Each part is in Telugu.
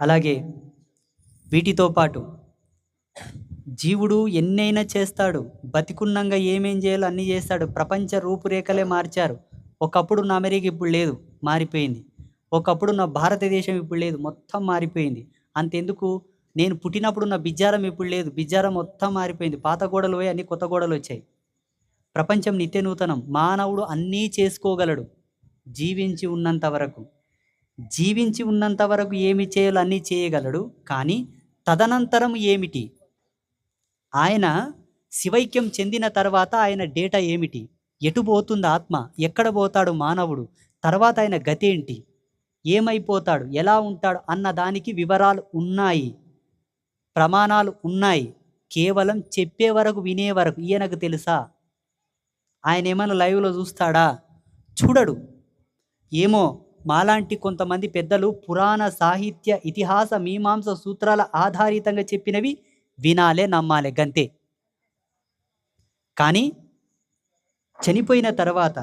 అలాగే వీటితో పాటు జీవుడు ఎన్నైనా చేస్తాడు బతికున్నంగా ఏమేం చేయాలో అన్నీ చేస్తాడు ప్రపంచ రూపురేఖలే మార్చారు. ఒకప్పుడు నా అమెరికా ఇప్పుడు లేదు మారిపోయింది. ఒకప్పుడు నా భారతదేశం ఇప్పుడు లేదు మొత్తం మారిపోయింది. అంతెందుకు? నేను పుట్టినప్పుడు నా బిజ్జారం ఇప్పుడు లేదు బిజ్జారం మొత్తం మారిపోయింది. పాత గోడలు పోయి అన్ని కొత్త గోడలు వచ్చాయి. ప్రపంచం నిత్య నూతనం మానవుడు అన్నీ చేసుకోగలడు జీవించి ఉన్నంత వరకు. జీవించి ఉన్నంత వరకు ఏమి చేయాలో అన్నీ చేయగలడు కానీ తదనంతరం ఏమిటి? ఆయన శివైక్యం చెందిన తర్వాత ఆయన డేటా ఏమిటి? ఎటు పోతుంది ఆత్మ? ఎక్కడ పోతాడు మానవుడు? తర్వాత ఆయన గతి ఏంటి? ఏమైపోతాడు? ఎలా ఉంటాడు? అన్న దానికి వివరాలు ఉన్నాయి. ప్రమాణాలు ఉన్నాయి. కేవలం చెప్పే వరకు వినే వరకు. ఈయనకు తెలుసా? ఆయన ఏమైనా లైవ్లో చూస్తాడా? చూడడు. ఏమో మాలాంటి కొంతమంది పెద్దలు పురాణ సాహిత్య ఇతిహాస మీమాంస సూత్రాల ఆధారితంగా చెప్పినవి వినాలే నమ్మాలే గంతే. కానీ చనిపోయిన తర్వాత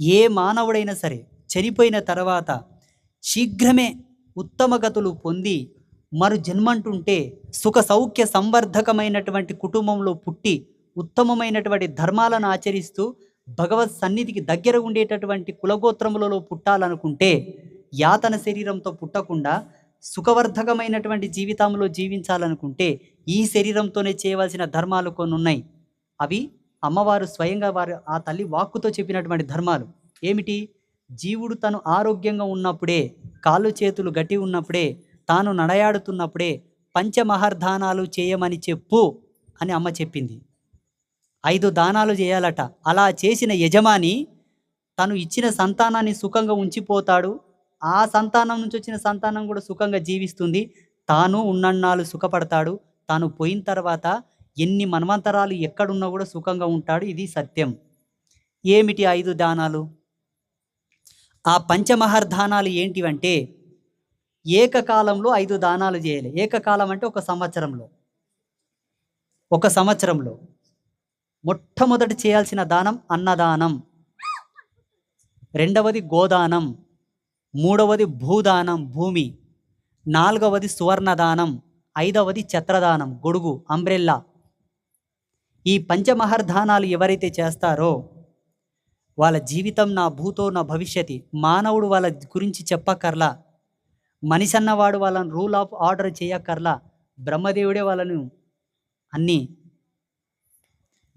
ఏ మానవుడైనా సరే చనిపోయిన తర్వాత శీఘ్రమే ఉత్తమ గతులు పొంది మరు జన్మంటుంటే సుఖ సౌఖ్య సంవర్ధకమైనటువంటి కుటుంబంలో పుట్టి ఉత్తమమైనటువంటి ధర్మాలను ఆచరిస్తూ భగవత్ సన్నిధికి దగ్గర ఉండేటటువంటి కులగోత్రములలో పుట్టాలనుకుంటే యాతన శరీరంతో పుట్టకుండా సుఖవర్ధకమైనటువంటి జీవితంలో జీవించాలనుకుంటే ఈ శరీరంతోనే చేయవలసిన ధర్మాలు కొన్ని ఉన్నాయి. అవి అమ్మవారు స్వయంగా వారు ఆ తల్లి వాక్కుతో చెప్పినటువంటి ధర్మాలు. ఏమిటి? జీవుడు తను ఆరోగ్యంగా ఉన్నప్పుడే కాళ్ళు చేతులు గట్టి ఉన్నప్పుడే తాను నడయాడుతున్నప్పుడే పంచమహార్ధానాలు చేయమని చెప్పు అని అమ్మ చెప్పింది. ఐదు దానాలు చేయాలట. అలా చేసిన యజమాని తను ఇచ్చిన సంతానాన్ని సుఖంగా ఉంచిపోతాడు. ఆ సంతానం నుంచి వచ్చిన సంతానం కూడా సుఖంగా జీవిస్తుంది. తాను ఉన్నన్నాళ్ళు సుఖపడతాడు. తాను పోయిన తర్వాత ఎన్ని మన్వంతరాలు ఎక్కడున్నా కూడా సుఖంగా ఉంటాడు. ఇది సత్యం. ఏమిటి ఐదు దానాలు? ఆ పంచమహర్ధానాలు ఏంటివంటే ఏకకాలంలో ఐదు దానాలు చేయాలి. ఏకకాలం అంటే ఒక సంవత్సరంలో. ఒక సంవత్సరంలో. మొట్టమొదటి చేయాల్సిన దానం అన్నదానం. రెండవది గోదానం. మూడవది భూదానం భూమి. నాలుగవది సువర్ణదానం. ఐదవది ఛత్రదానం గొడుగు అంబ్రెల్లా. ఈ పంచమహర్దానాలు ఎవరైతే చేస్తారో వాళ్ళ జీవితం నా భూతో నా భవిష్యతి. మానవుడు వాళ్ళ గురించి చెప్పక్కర్లా. మనిషి అన్నవాడు వాళ్ళని రూల్ ఆఫ్ ఆర్డర్ చేయక్కర్లా. బ్రహ్మదేవుడే వాళ్ళను అన్నీ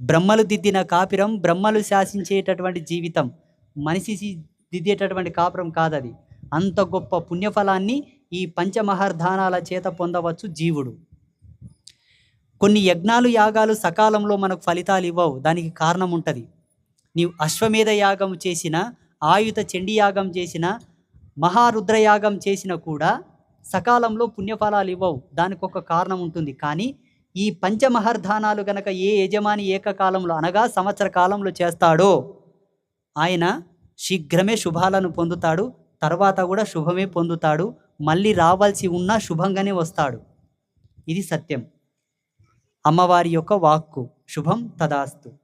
బ్రహ్మలు దిద్దిన కాపిరం బ్రహ్మలు శాసించేటటువంటి జీవితం మనిషి దిద్దేటటువంటి కాపురం కాదది. అంత గొప్ప పుణ్యఫలాన్ని ఈ పంచమహర్ధానాల చేత పొందవచ్చు జీవుడు. కొన్ని యజ్ఞాలు యాగాలు సకాలంలో మనకు ఫలితాలు ఇవ్వవు. దానికి కారణం ఉంటుంది. నీవు అశ్వమేధ యాగం చేసిన ఆయుధ చండీ యాగం చేసిన మహారుద్రయాగం చేసిన కూడా సకాలంలో పుణ్యఫలాలు ఇవ్వవు. దానికి ఒక కారణం ఉంటుంది. కానీ ఈ పంచమహర్ధానాలు గనక ఏ యజమాని ఏకకాలంలో అనగా సంవత్సర కాలంలో చేస్తాడో ఆయన శీఘ్రమే శుభాలను పొందుతాడు తర్వాత కూడా శుభమే పొందుతాడు మళ్ళీ రావాల్సి ఉన్నా శుభంగానే వస్తాడు. ఇది సత్యం. అమ్మవారి యొక్క వాక్కు. శుభం తదాస్తు.